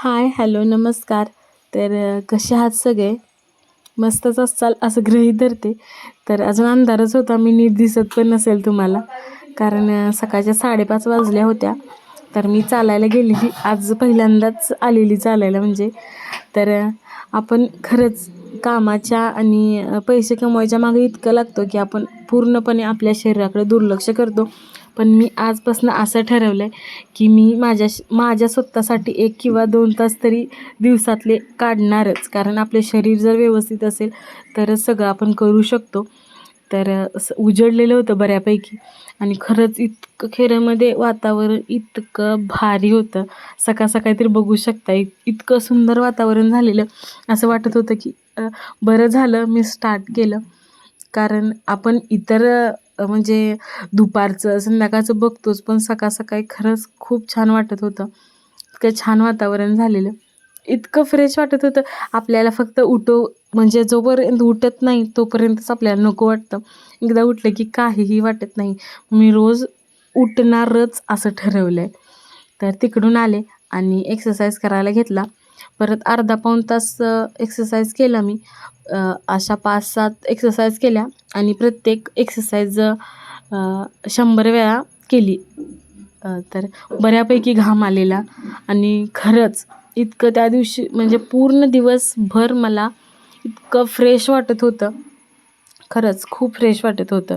Hi hello नमस्कार. तर कसे आहात सगळे? मस्तच असाल असं गृहीत धरते. तर अजून अंधारच होता मी नीट दिसत पण नसेल तुम्हाला. कारण सकाळच्या साडेपाच वाजल्या होत्या. तर मी चालायला गेलेली. आज पहिल्यांदाच आलेली चालायला म्हणजे. तर आपण खरंच कामाच्या आणि पैसे कमवायच्या मागे इतकं लागतो की आपण पूर्णपणे आपल्या शरीराकडे दुर्लक्ष करतो. पण मी आजपासून असं ठरवलं आहे की मी माझ्या श माझ्या स्वतःसाठी एक किंवा दोन तास तरी दिवसातले काढणारच. कारण आपले शरीर जर व्यवस्थित असेल तरच सगळं आपण करू शकतो. तर उजडलेलं होतं बऱ्यापैकी. आणि खरंच इतकं खेड्यामध्ये वातावरण इतकं भारी होतं. सकाळ सकाळी तरी बघू शकता इत इतकं सुंदर वातावरण झालेलं. असं वाटत होतं की बरं झालं मी स्टार्ट केलं. कारण आपण इतर म्हणजे दुपारचं संध्याकाळचं बघतोच पण सकाळ सकाळी खरंच खूप छान वाटत होतं. इतकं छान वातावरण झालेलं. इतकं फ्रेश वाटत होतं. आपल्याला फक्त उठो म्हणजे जोपर्यंत उठत नाही तोपर्यंतच आपल्याला नको वाटतं. एकदा उठलं की काहीही वाटत नाही. मी रोज उठणारच असं ठरवलं आहे तर तिकडून आले आणि एक्सरसाइज करायला घेतला. परत अर्धा पाऊण तास एक्सरसाइज केला मी. अशा पाच सात एक्सरसाइज केल्या आणि प्रत्येक एक्सरसाइज शंभर वेळा केली. तर बऱ्यापैकी घाम आलेला आणि खरंच इतकं त्या दिवशी म्हणजे पूर्ण दिवसभर मला इतकं फ्रेश वाटत होतं. खरंच खूप फ्रेश वाटत होतं.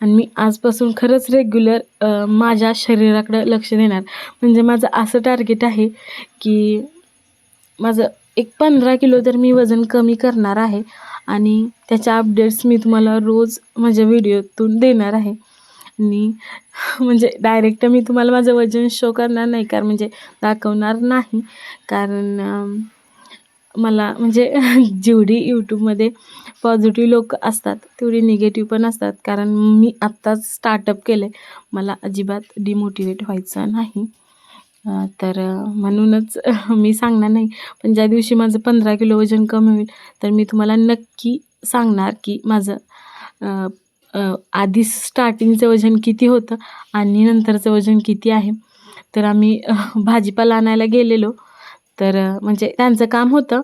आणि मी आजपासून खरंच रेग्युलर माझ्या शरीराकडं लक्ष देणार. म्हणजे माझं असं टार्गेट आहे की माझं एक पंधरा किलो तर मी वजन कमी करणार आहे आणि त्याच्या अपडेट्स मी तुम्हाला रोज माझ्या व्हिडिओतून देणार आहे. आणि म्हणजे डायरेक्ट मी तुम्हाला माझं वजन शो करणार नाही कारण म्हणजे दाखवणार नाही. कारण मला म्हणजे जेवढी यूट्यूबमध्ये पॉझिटिव्ह लोक असतात तेवढी निगेटिव्ह पण असतात. कारण मी आत्ताच स्टार्टअप केलं आहे मला अजिबात डिमोटिवेट व्हायचं नाही. अ, तर अ, म्हणूनच मी सांगणार नाही. पण ज्या दिवशी माझं पंधरा किलो वजन कमी होईल तर मी तुम्हाला नक्की सांगणार की माझं अ, अ, आधी स्टार्टिंगचं वजन किती होतं आणि नंतरचं वजन किती आहे. तर आम्ही भाजीपाला आणायला गेलेलो. तर अ, म्हणजे त्यांचं काम होतं.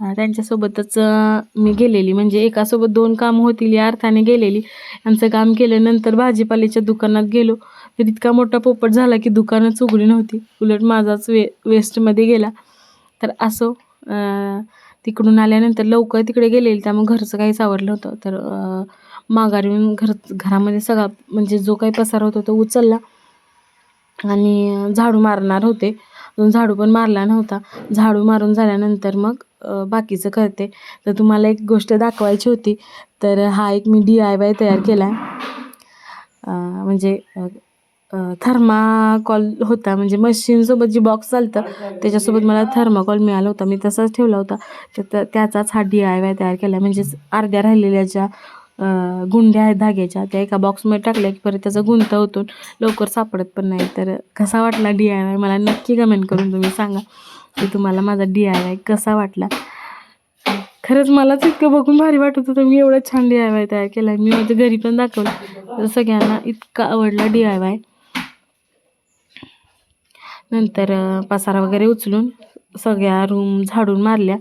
अ, त्यांच्यासोबतच अ, मी गेलेली. म्हणजे एकासोबत दोन कामं होतील या अर्थाने गेलेली. यांचं काम केलं. नंतर भाजीपाल्याच्या दुकानात गेलो. तर इतका मोठा पोपट झाला की दुकानच उघडी नव्हती. उलट माझाच वे वेस्टमध्ये गेला. तर असो तिकडून आल्यानंतर लवकर तिकडे गेलेली त्यामुळे घरचं काहीच आवडलं होतं तर अ, माघारी येऊन घर घरामध्ये सगळा म्हणजे जो काही पसार होता तो उचलला. आणि झाडू मारणार होते. अजून झाडू पण मारला नव्हता. झाडू मारून झाल्यानंतर मग बाकीचं करते. तर तुम्हाला एक गोष्ट दाखवायची होती. तर हा एक मी डी आय वाय तयार केला म्हणजे थर्माकॉल होता. म्हणजे मशीनसोबत जी बॉक्स चालतं त्याच्यासोबत मला थर्माकॉल मिळाला होता. मी तसाच ठेवला होता. तर त्या- त्याचाच हा डी आय वाय तयार केला. म्हणजेच अर्ध्या राहिलेल्या ज्या गुंड्या आहेत धाग्याच्या त्या एका बॉक्समध्ये टाकल्या की परत त्याचा गुंता होतो लवकर सापडत पण नाही. तर कसा वाटला डी आय वाय मला नक्की कमेंट करून तुम्ही सांगा. की तुम्हाला माझा डी आय वाय कसा वाटला? खरंच मलाच इतकं बघून भारी वाटत होतं. मी एवढं छान डी आय वाय तयार केला. आहे मी माझ्या घरी पण दाखवलं. तर सगळ्यांना इतका आवडला डी आय वाय नंतर पसारा वगैरे उचलून सगळ्या रूम झाडून मारल्या.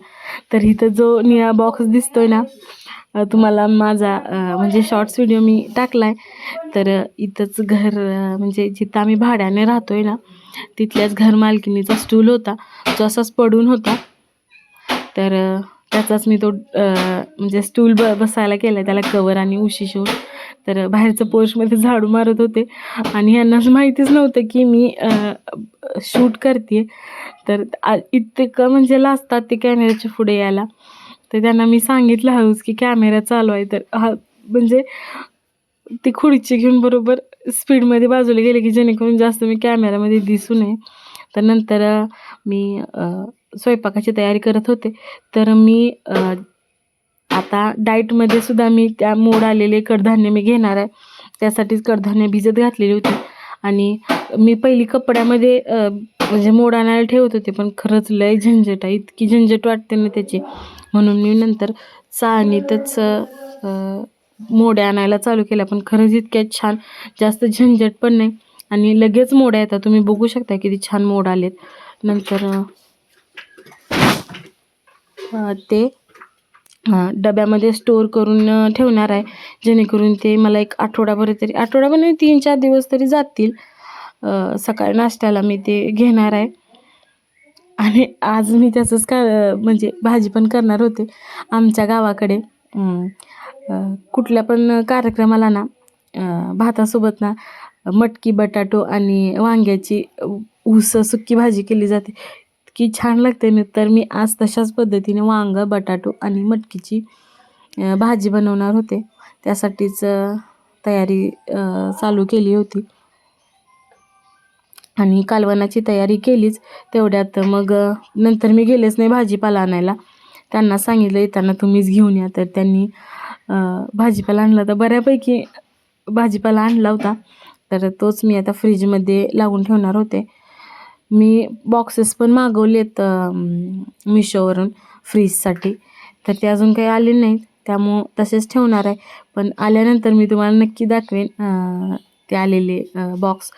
तर इथं जो निळा बॉक्स दिसतोय ना तुम्हाला माझा म्हणजे शॉर्ट्स व्हिडिओ मी टाकला आहे तर इथंच घर म्हणजे जिथं आम्ही भाड्याने राहतोय ना तिथल्याच घर मालकिनीचा स्टूल होता. जो असाच पडून होता. तर त्याचाच मी तो म्हणजे स्टूल ब बसायला केला त्याला कवर आणि उशी शिवून तर बाहेरचं पोर्चमध्ये झाडू मारत होते. आणि यांनाच माहितीच नव्हतं की मी शूट करते तर इतकं म्हणजे लाजतात ते कॅमेऱ्याच्या पुढे यायला. तर त्यांना मी सांगितलं हळूच की कॅमेरा चालू आहे. तर हा म्हणजे ती खुर्ची घेऊन बरोबर स्पीडमध्ये बाजूला गेले की जेणेकरून जास्त मी कॅमेऱ्यामध्ये दिसू नये. तर नंतर मी स्वयंपाकाची तयारी करत होते. तर मी आता डाएटमध्ये सुद्धा मी त्या मोड आलेले कडधान्य मी घेणार आहे. त्यासाठीच कडधान्य भिजत घातलेली होती. आणि मी पहिली कपड्यामध्ये म्हणजे मोड आणायला ठेवत होते पण खरंच लय झंझट आहे. इतकी झंझट वाटते ना त्याची. म्हणून मी नंतर चाळणीतच मोड्या आणायला चालू केल्या पण खरंच इतक्या छान जास्त झंझट पण नाही. आणि लगेच मोड्या येतात तुम्ही बघू शकता किती छान मोड आलेत. नंतर ते डब्यामध्ये स्टोअर करून ठेवणार आहे. जेणेकरून ते मला एक आठवडाभर तरी आठवडाभर तीन चार दिवस तरी जातील. सकाळी नाश्त्याला मी ते घेणार आहे. आणि आज मी त्याचंच का म्हणजे भाजी पण करणार होते आमच्या गावाकडे. कुठल्या पण कार्यक्रमाला ना भातासोबत ना मटकी बटाटो आणि वांग्याची ऊस सुक्की भाजी केली जाते. इतकी छान लागते ना. तर मी आज तशाच पद्धतीने वांगं बटाटो आणि मटकीची भाजी बनवणार होते. त्यासाठीच तयारी चालू केली होती. आणि कालवणाची तयारी केलीच. तेवढ्यात मग नंतर मी गेलेच नाही भाजीपाला आणायला. त्यांना सांगितलं येताना तुम्हीच घेऊन या. तर त्यांनी भाजीपाला आणला तर बऱ्यापैकी भाजीपाला आणला होता. तर तोच मी आता फ्रीजमध्ये लावून ठेवणार होते. मी बॉक्सेस पण मागवले आहेत मिशोवरून फ्रीजसाठी तर ते अजून काही आले नाहीत. त्यामुळं तसेच ठेवणार आहे. पण आल्यानंतर मी तुम्हाला नक्की दाखवेन ते आलेले बॉक्स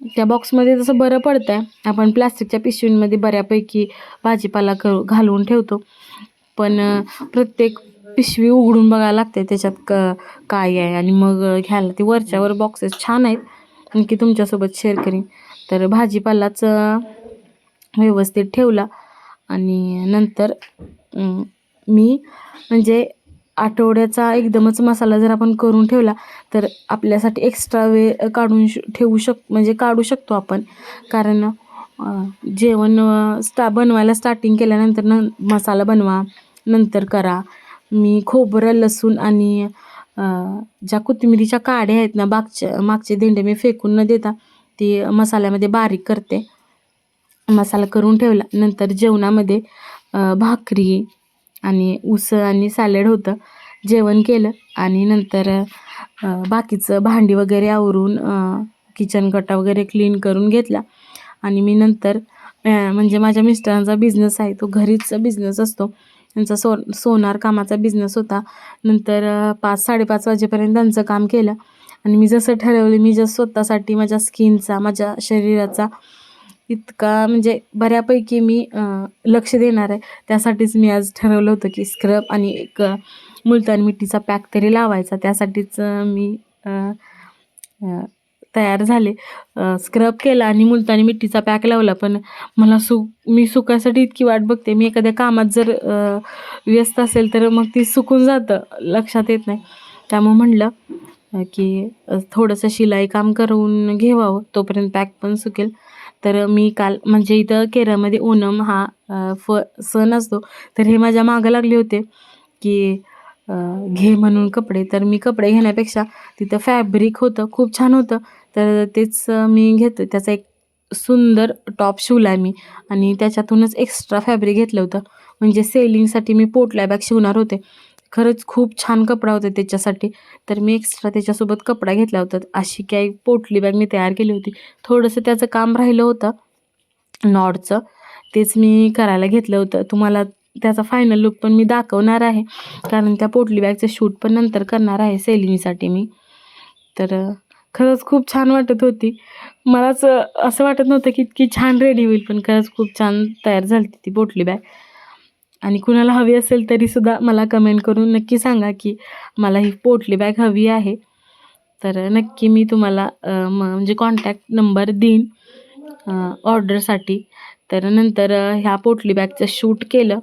त्या बॉक्समध्ये तसं बरं पडतं आहे आपण प्लास्टिकच्या पिशवींमध्ये बऱ्यापैकी भाजीपाला करू घालून ठेवतो. पण प्रत्येक पिशवी उघडून बघायला लागते त्याच्यात क काय आहे आणि मग घ्यायला. ते वरच्यावर बॉक्सेस छान आहेत. आणखी तुमच्यासोबत शेअर करीन. तर भाजीपालाच व्यवस्थित ठेवला. आणि नंतर मी म्हणजे आठवड्याचा एकदमच मसाला जर आपण करून ठेवला तर आपल्यासाठी एक्स्ट्रा वेळ काढून श ठेवू शक म्हणजे काढू शकतो आपण. कारण जेवण स्टा बनवायला स्टार्टिंग केल्यानंतर न मसाला बनवा नंतर करा. मी खोबरं लसूण आणि ज्या कोथिंबिरीच्या काड्या आहेत ना मागच्या मागचे देंडे मी फेकून न देता ती मसाल्यामध्ये बारीक करते. मसाला करून ठेवला. नंतर जेवणामध्ये भाकरी आणि उसळ आणि सॅलड होतं. जेवण केलं आणि नंतर बाकीचं भांडी वगैरे आवरून किचन कटा वगैरे क्लीन करून घेतला. आणि मी नंतर म्हणजे माझ्या मिस्टरांचा बिझनेस आहे तो घरीच बिझनेस असतो. त्यांचा सो सोनार कामाचा बिझनेस होता. नंतर पाच साडेपाच वाजेपर्यंत त्यांचं काम केलं. आणि मी जसं ठरवलं मी जसं स्वतःसाठी माझ्या स्किनचा माझ्या शरीराचा इतका म्हणजे बऱ्यापैकी मी लक्ष देणार आहे. त्यासाठीच मी आज ठरवलं होतं की स्क्रब आणि एक मुलतान मुलतानी मिट्टीचा पॅक तरी लावायचा. त्यासाठीच मी तयार झाले. स्क्रब केला आणि मुलतानी मिट्टीचा पॅक लावला. पण मला सु मी सुकासाठी इतकी वाट बघते. मी एखाद्या कामात जर व्यस्त असेल तर मग ती सुकून जातं लक्षात येत नाही. त्यामुळं म्हणलं की थोडंसं शिलाई काम करून घेवावं. तोपर्यंत पॅक पण सुकेल. तर मी काल म्हणजे इथं केरळमध्ये ओनम हा फ सण असतो. तर हे माझ्या मागं लागले होते की घे म्हणून कपडे. तर मी कपडे घेण्यापेक्षा तिथं फॅब्रिक होतं खूप छान होतं. तर तेच मी घेतो त्याचा एक सुंदर टॉप शिवला आहे मी आणि त्याच्यातूनच एक्स्ट्रा फॅब्रिक घेतलं होतं. म्हणजे सेलिंगसाठी मी पोटला बॅग शिवणार होते. खरंच खूप छान कपडा होता त्याच्यासाठी. तर मी एक्स्ट्रा त्याच्यासोबत कपडा घेतला होता. अशी काही पोटली बॅग मी तयार केली होती. थोडंसं त्याचं काम राहिलं होतं. नॉडचं तेच मी करायला घेतलं होतं. तुम्हाला त्याचा फायनल लुक पण मी दाखवणार आहे. कारण त्या पोटली बॅगचं शूट पण नंतर करणार आहे सेलिंगसाठी मी. तर खरंच खूप छान वाटत होती. मलाच असं वाटत नव्हतं की इतकी छान रेडी होईल पण खरंच खूप छान तयार झाली ती पोटली बॅग आणि कुणाला हवी असेल तरीसुद्धा मला कमेंट करून नक्की सांगा की मला ही पोटली बॅग हवी आहे. तर नक्की मी तुम्हाला म्हणजे कॉन्टॅक्ट नंबर देईन ऑर्डरसाठी तर नंतर ह्या पोटली बॅगचं शूट केलं.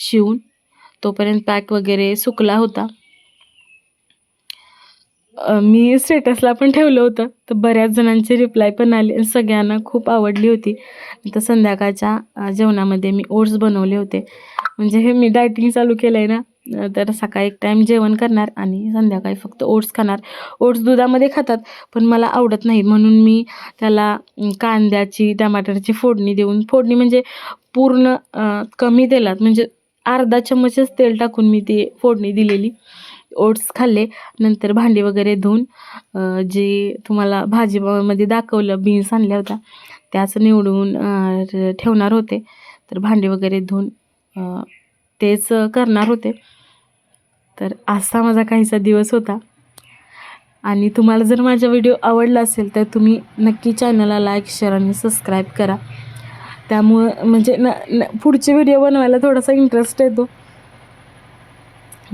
शिवून तोपर्यंत पॅक वगैरे सुकला होता. मी स्टेटसला पण ठेवलं होतं तर बऱ्याच जणांचे रिप्लाय पण आले सगळ्यांना खूप आवडली होती. तर संध्याकाळच्या जेवणामध्ये मी ओट्स बनवले होते. म्हणजे हे मी डायटिंग चालू केलं आहे ना तर सकाळी एक टाईम जेवण करणार आणि संध्याकाळी फक्त ओट्स खाणार. ओट्स दुधामध्ये खातात पण मला आवडत नाही म्हणून मी त्याला कांद्याची टमाटरची फोडणी देऊन फोडणी म्हणजे पूर्ण कमी तेलात म्हणजे अर्धा चम्मचच तेल टाकून मी ती फोडणी दिलेली. ओट्स खाल्ले नंतर भांडी वगैरे धुवून जे तुम्हाला भाजीमध्ये दाखवलं बीन्स आणल्या होत्या त्याच निवडून ठेवणार होते. तर भांडी वगैरे धुवून तेच करणार होते. तर असा माझा काहीसा दिवस होता. आणि तुम्हाला जर माझा व्हिडिओ आवडला असेल तर तुम्ही नक्की चॅनलला लाईक शेअर आणि सबस्क्राईब करा. त्यामुळं म्हणजे न न पुढचे व्हिडिओ बनवायला थोडासा इंटरेस्ट येतो.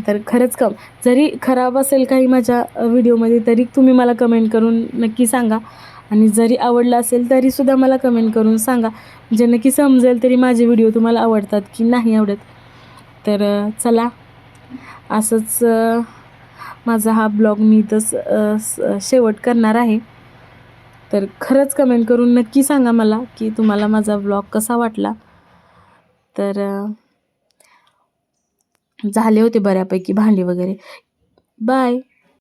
तर खरंच कम जरी खराब असेल काही माझ्या व्हिडिओमध्ये तरी तुम्ही मला कमेंट करून नक्की सांगा. आणि जरी आवडलं असेल तरीसुद्धा मला कमेंट करून सांगा. म्हणजे नक्की समजेल तरी माझे व्हिडिओ तुम्हाला आवडतात की नाही आवडत. तर चला. असंच माझा हा ब्लॉग मी इथंच स- शेवट करणार आहे. तर खरंच कमेंट करून नक्की सांगा मला की तुम्हाला माझा ब्लॉग कसा वाटला. तर झाले होते बऱ्यापैकी भांडी वगैरे. बाय